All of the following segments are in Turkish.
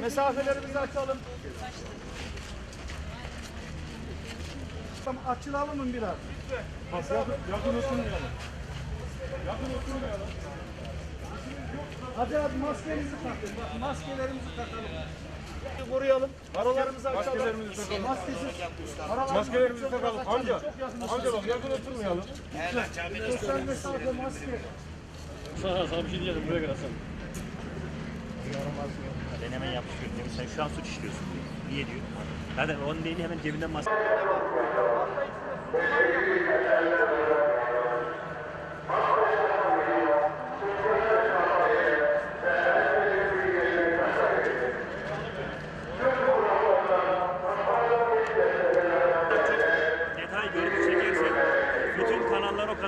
Mesafelerimizi açalım. Tamam açılalım mı biraz? Bak yakın, yakın oturmayalım. Yakın oturmayalım. Hadi abi maskelerimizi takın. Bak maskelerimizi takalım. Koruyalım. Aralarımızı açalım. Maskelerimizi takalım. Maskesiz. Maskelerimizi takalım. Amca, amca bak yakın oturmayalım. Sosyal mesafe maske. Sana, sana bir şey diyeceğim buraya gel Hasan. Ben hemen yapışıyorum. Demiş sen şu an suç işliyorsun. Niye diyor? Zaten onun değil hemen cebinden maske.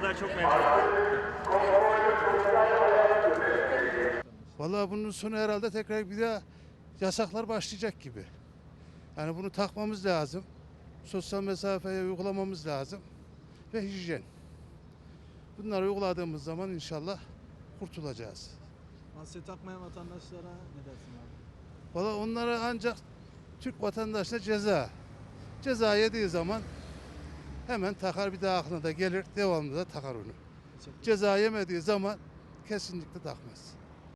Kadar çok memnun. Vallahi bunun sonu herhalde tekrar bir daha yasaklar başlayacak gibi. Yani bunu takmamız lazım. Sosyal mesafeyi uygulamamız lazım. Ve hijyen. Bunları uyguladığımız zaman inşallah kurtulacağız. Maske takmayan vatandaşlara ne dersin abi? Valla onlara ancak Türk vatandaşına ceza. Ceza yediği zaman hemen takar bir daha aklına da gelir. Devamlı da takar onu. Ceza yemediği zaman kesinlikle takmaz.